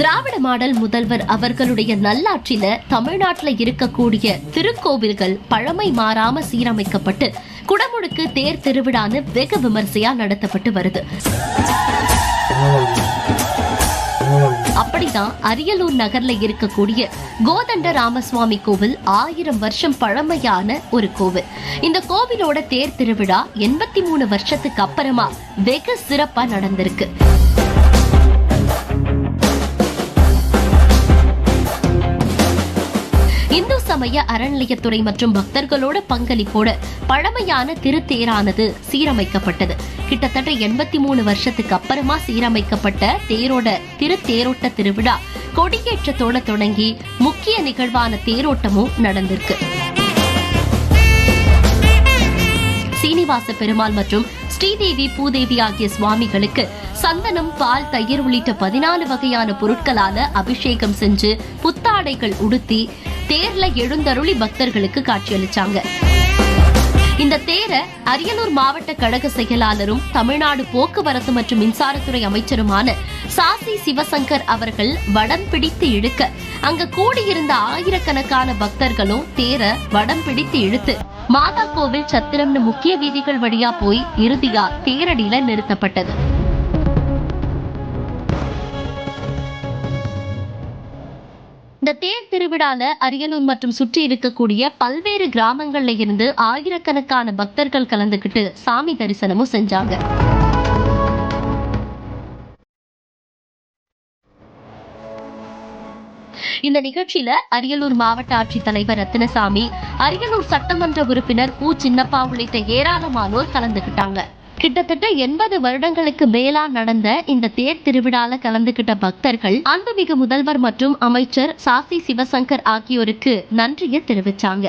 திராவிட model முதல்வர் அவர்களுடைய நல்லாட்சியில தமிழ்நாட்டில் இருக்கக்கூடிய திருக்கோவில்கள் பழமை மாறாம சீரமைக்கப்பட்டு குடமுழுக்கு தேர் திருவிழான்னு வெகு விமர்சையா நடத்தப்பட்டு வருது. அப்படிதான் அரியலூர் நகர்ல இருக்கக்கூடிய கோதண்ட ராமசுவாமி கோவில் ஆயிரம் வருஷம் பழமையான ஒரு கோவில். இந்த கோவிலோட தேர் திருவிழா எண்பத்தி மூணு வருஷத்துக்கு அப்புறமா வெகு சிறப்பா நடந்திருக்கு. இந்து சமய அறநிலையத்துறை மற்றும் பக்தர்களோட பங்களிப்போட பழமையான திருத்தேரானது சீரமைக்கப்பட்டது. கிட்டத்தட்ட எண்பத்தி மூணு வருஷத்துக்கு அப்புறமா சீரமைக்கப்பட்ட தேரோட திருத்தேரோட்ட திருவிழா கொடியேற்றத்தோட தொடங்கி முக்கிய நிகழ்வான தேரோட்டமும் நடந்திருக்கு. சீனிவாச பெருமாள் மற்றும் ஸ்ரீதேவி பூதேவி ஆகிய சுவாமிகளுக்கு சந்தனம் பால் தயிர் உள்ளிட்ட பதினாலு வகையான பொருட்களால அபிஷேகம் செஞ்சு புத்தாடைகள் உடுத்தி தேர்ல எழுந்தருளி பக்தர்களுக்கு காட்சியளிச்சாங்க. இந்த தேரை அரியலூர் மாவட்ட கழக செயலாளரும் தமிழ்நாடு போக்குவரத்து மற்றும் மின்சாரத்துறை அமைச்சருமான சாசி சிவசங்கர் அவர்கள் வடம் பிடித்து இழுக்க அங்க கூடியிருந்த ஆயிரக்கணக்கான பக்தர்களும் தேர வடம் பிடித்து இழுத்து மாதா கோவில் சத்திரம்னு முக்கிய வீதிகள் வழியா போய் இறுதியா தேரடியில நிறுத்தப்பட்டது. இந்த தேர் திருவிழால அரியலூர் மற்றும் சுற்றி இருக்கக்கூடிய பல்வேறு கிராமங்கள்ல இருந்து ஆயிரக்கணக்கான பக்தர்கள் கலந்துக்கிட்டு சாமி தரிசனமும் செஞ்சாங்க. இந்த நிகழ்ச்சியில அரியலூர் மாவட்ட ஆட்சித்தலைவர் ரத்தினசாமி அரியலூர் சட்டமன்ற உறுப்பினர் பூ சின்னப்பா உள்ளிட்ட ஏராளமானோர் கலந்துக்கிட்டாங்க. கிட்டத்தட்ட எண்பது வருடங்களுக்கு மேலா நடந்த இந்த தேர் திருவிழால கலந்துகிட்ட பக்தர்கள் அன்புமிகு முதல்வர் மற்றும் அமைச்சர் சாசி சிவசங்கர் ஆகியோருக்கு நன்றியை தெரிவிச்சாங்க.